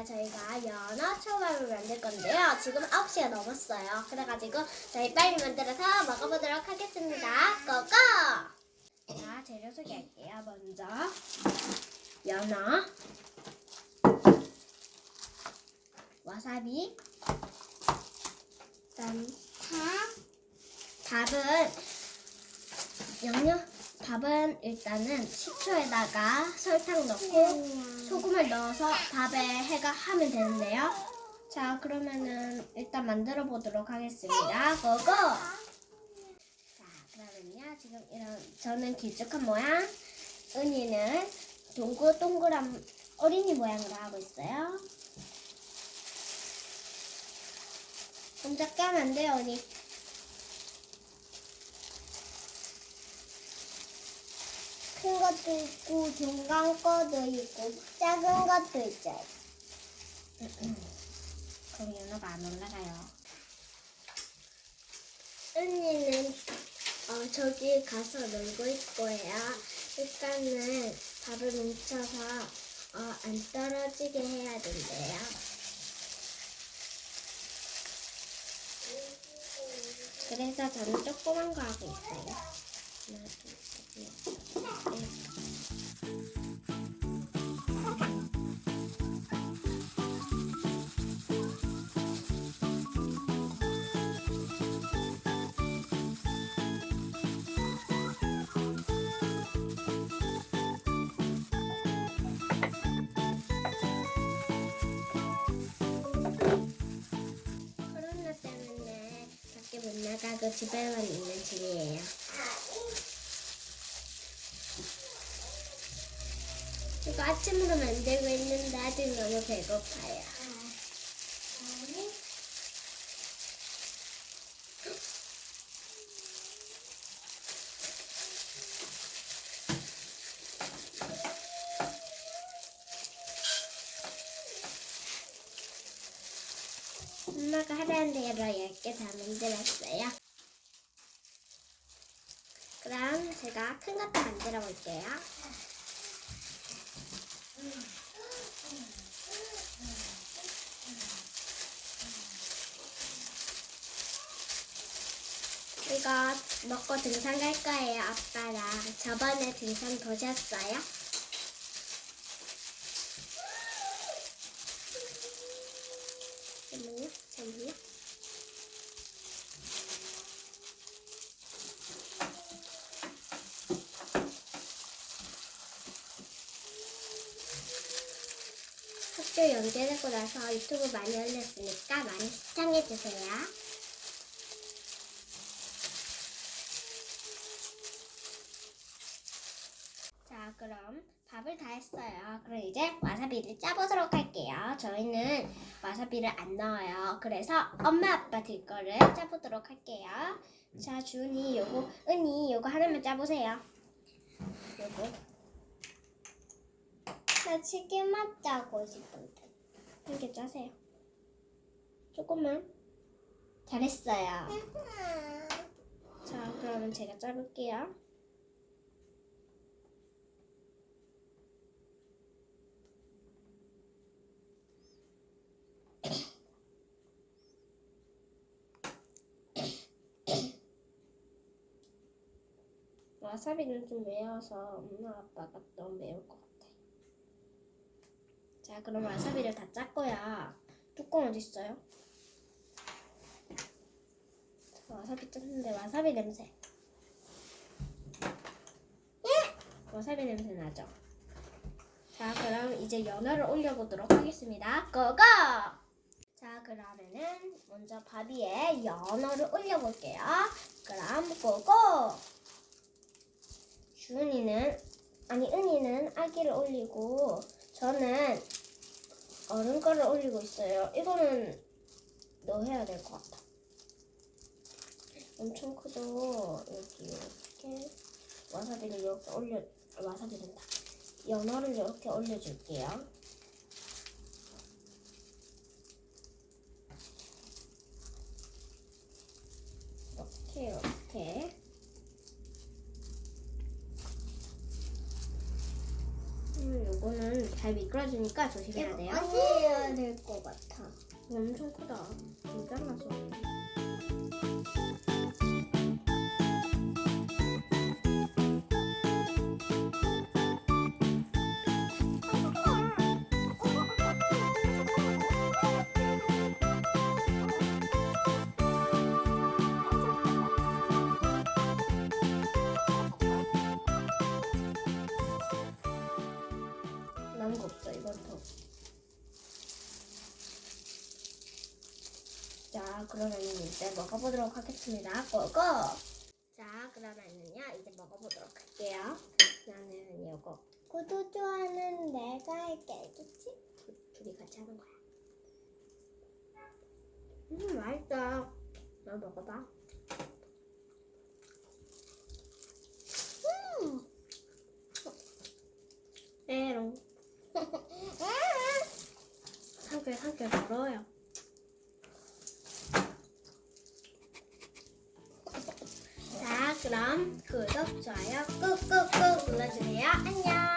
오늘은요 저희가 연어 초밥을 만들 건데요. 지금 9시가 넘었어요. 그래가지고 저희 빨리 만들어서 먹어보도록 하겠습니다. 고고! 자 재료 소개할게요. 먼저 연어 와사비 그다음 밥 밥은 양념 밥은 일단은 식초에다가 설탕 넣고 소금을 넣어서 밥에 해가 하면 되는데요. 자 그러면은 일단 만들어 보도록 하겠습니다. 고고. 자 그러면요 지금 이런 저는 길쭉한 모양, 은이는 동글 동그란 어린이 모양으로 하고 있어요. 좀 작게 하면 안 돼요, 언니. 큰 것도 있고 중간 것도 있고 작은 것도 있어요. 그럼 연어가 안 올라가요. 언니는 어, 저기 가서 놀고 있고요. 일단은 밥을 뭉쳐서 어, 안 떨어지게 해야 된대요. 그래서 저는 조그만 거 하고 있어요. 하나, 둘, 셋, 밖에 못 나가고 집에만 있는 중이에요. 이거 아침으로 만들고 있는데 아직 너무 배고파요. 엄마가 하라는 대로 10개 다 만들었어요. 그럼 제가 큰 것도 만들어 볼게요. 이거 먹고 등산 갈 거예요, 아빠랑. 저번에 등산 보셨어요? 잠깐만요, 잠깐만요. 학교 연계되고 나서 유튜브 많이 올렸으니까 많이 시청해주세요. 자, 그럼 밥을 다 했어요. 그럼 이제 와사비를 짜보도록 할게요. 저희는 와사비를 안 넣어요. 그래서 엄마 아빠 들 거를 짜보도록 할게요. 자, 준이 요거, 은이 요거 하나만 짜보세요. 요거. 나 치킨만 짜고 싶은데. 이렇게 짜세요. 조금만. 잘했어요. 자, 그러면 제가 짜볼게요. 와사비는 좀 매워서 엄마 아빠가 너무 매울 것 같아. 자, 그럼 와사비를 다 짰고요. 뚜껑 어디 있어요? 자, 와사비 짰는데 와사비 냄새. 와사비 냄새 나죠? 자, 그럼 이제 연어를 올려보도록 하겠습니다. 고고! 자, 그러면은 먼저 밥 위에 연어를 올려볼게요. 그럼 고고! 주은이는 아니 은이는 아기를 올리고 저는 거를 올리고 있어요. 이거는 너 해야 될 것 같아. 엄청 크죠? 여기 이렇게 와사비를 이렇게 올려 와사비 된다. 연어를 이렇게 올려줄게요. 이렇게 이렇게 음, 요거는 잘 미끄러지니까 조심해야 돼요. 해야 될 것 같아. 엄청 크다. 좀 잘라서. 남 자 그러면 이제 먹어보도록 하겠습니다. 고고. 자 그러면은요 이제 먹어보도록 할게요. 나는 이거 구두 좋아하는 내가 할게 알겠지? 두- 둘이 같이 하는 거야. 음 맛있다. 너 먹어봐. 음. 에롱. 삼겹 삼겹 멀어요. 그럼 구독, 좋아요 꾹꾹꾹 눌러주세요. 안녕.